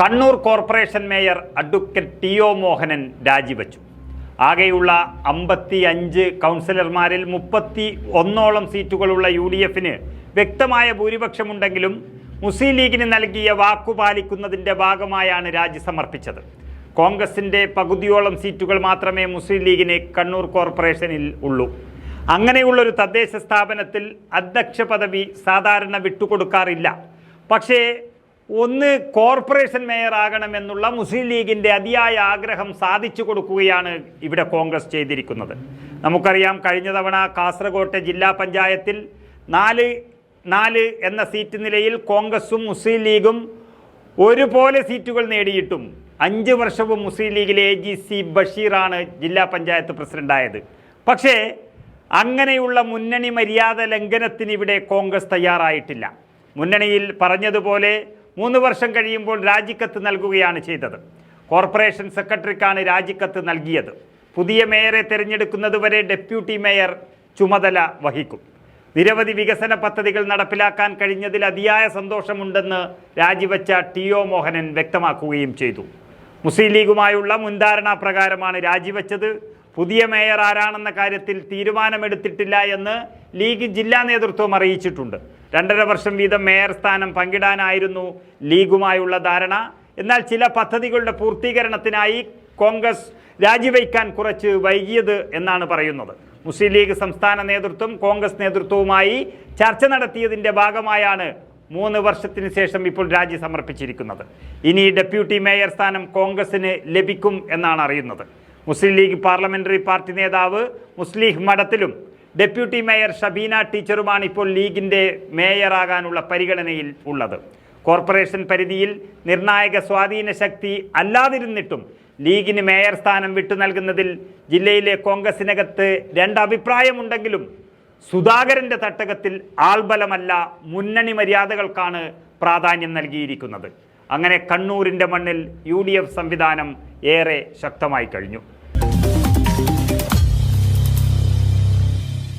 Kannur corporation mayor advocate T O Mohanan രാജിവച്ചു. ആകെയുള്ള അമ്പത്തി അഞ്ച് കൗൺസിലർമാരിൽ മുപ്പത്തി ഒന്നോളം സീറ്റുകളുള്ള യു ഡി എഫിന് വ്യക്തമായ ഭൂരിപക്ഷമുണ്ടെങ്കിലും മുസ്ലിം ലീഗിന് നൽകിയ വാക്കു പാലിക്കുന്നതിന്റെ ഭാഗമായാണ് രാജി സമർപ്പിച്ചത്. കോൺഗ്രസിന്റെ പകുതിയോളം സീറ്റുകൾ മാത്രമേ മുസ്ലിം ലീഗിന് കണ്ണൂർ കോർപ്പറേഷനിൽ ഉള്ളൂ. അങ്ങനെയുള്ളൊരു തദ്ദേശ സ്ഥാപനത്തിൽ അധ്യക്ഷ പദവി സാധാരണ വിട്ടുകൊടുക്കാറില്ല. പക്ഷേ ഒന്ന് കോർപ്പറേഷൻ മേയർ ആകണമെന്നുള്ള മുസ്ലിം ലീഗിന്റെ അതിയായ ആഗ്രഹം സാധിച്ചു കൊടുക്കുകയാണ് ഇവിടെ കോൺഗ്രസ് ചെയ്തിരിക്കുന്നത്. നമുക്കറിയാം കഴിഞ്ഞ തവണ കാസർഗോട്ടെ ജില്ലാ പഞ്ചായത്തിൽ നാല് നാല് എന്ന സീറ്റ് നിലയിൽ കോൺഗ്രസും മുസ്ലിം ലീഗും ഒരുപോലെ സീറ്റുകൾ നേടിയിട്ടും അഞ്ച് വർഷവും മുസ്ലിം ലീഗിലെ എ ജി സി ബഷീറാണ് ജില്ലാ പഞ്ചായത്ത് പ്രസിഡന്റായത്. പക്ഷേ അങ്ങനെയുള്ള മുന്നണി മര്യാദ ലംഘനത്തിന് ഇവിടെ കോൺഗ്രസ് തയ്യാറായിട്ടില്ല. മുന്നണിയിൽ പറഞ്ഞതുപോലെ മൂന്ന് വർഷം കഴിയുമ്പോൾ രാജിക്കത്ത് നൽകുകയാണ് ചെയ്തത്. കോർപ്പറേഷൻ സെക്രട്ടറിക്കാണ് രാജിക്കത്ത് നൽകിയത്. പുതിയ മേയറെ തിരഞ്ഞെടുക്കുന്നതുവരെ ഡെപ്യൂട്ടി മേയർ ചുമതല വഹിക്കും. നിരവധി വികസന പദ്ധതികൾ നടപ്പിലാക്കാൻ കഴിഞ്ഞതിൽ അതിയായ സന്തോഷമുണ്ടെന്ന് രാജിവെച്ച ടി ഒ മോഹനൻ വ്യക്തമാക്കുകയും ചെയ്തു. മുസ്ലിം ലീഗുമായുള്ള മുൻധാരണാ പ്രകാരമാണ് രാജിവെച്ചത്. പുതിയ മേയർ ആരാണെന്ന കാര്യത്തിൽ തീരുമാനമെടുത്തിട്ടില്ല എന്ന് ലീഗ് ജില്ലാ നേതൃത്വം അറിയിച്ചിട്ടുണ്ട്. രണ്ടര വർഷം വീതം മേയർ സ്ഥാനം പങ്കിടാനായിരുന്നു ലീഗുമായുള്ള ധാരണ. എന്നാൽ ചില പദ്ധതികളുടെ പൂർത്തീകരണത്തിനായി കോൺഗ്രസ് രാജിവയ്ക്കാൻ കുറച്ച് വൈകിയത് എന്നാണ് പറയുന്നത്. മുസ്ലിം ലീഗ് സംസ്ഥാന നേതൃത്വം കോൺഗ്രസ് നേതൃത്വവുമായി ചർച്ച നടത്തിയതിന്റെ ഭാഗമായാണ് മൂന്ന് വർഷത്തിന് ശേഷം ഇപ്പോൾ രാജി സമർപ്പിച്ചിരിക്കുന്നത്. ഇനി ഡെപ്യൂട്ടി മേയർ സ്ഥാനം കോൺഗ്രസിന് ലഭിക്കും എന്നാണ് അറിയുന്നത്. മുസ്ലിം ലീഗ് പാർലമെന്ററി പാർട്ടി നേതാവ് മുസ്ലിം മഠത്തിലും ഡെപ്യൂട്ടി മേയർ ഷബീന ടീച്ചറുമാണ് ഇപ്പോൾ ലീഗിന്റെ മേയറാകാനുള്ള പരിഗണനയിൽ ഉള്ളത്. കോർപ്പറേഷൻ പരിധിയിൽ നിർണായക സ്വാധീന ശക്തി അല്ലാതിരുന്നിട്ടും ലീഗിന് മേയർ സ്ഥാനം വിട്ടു നൽകുന്നതിൽ ജില്ലയിലെ കോൺഗ്രസിനകത്ത് രണ്ടഭിപ്രായമുണ്ടെങ്കിലും സുധാകരന്റെ തട്ടകത്തിൽ ആൾബലമല്ല മുന്നണി മര്യാദകൾക്കാണ് പ്രാധാന്യം നൽകിയിരിക്കുന്നത്. അങ്ങനെ കണ്ണൂരിന്റെ മണ്ണിൽ യു സംവിധാനം ഏറെ ശക്തമായി കഴിഞ്ഞു.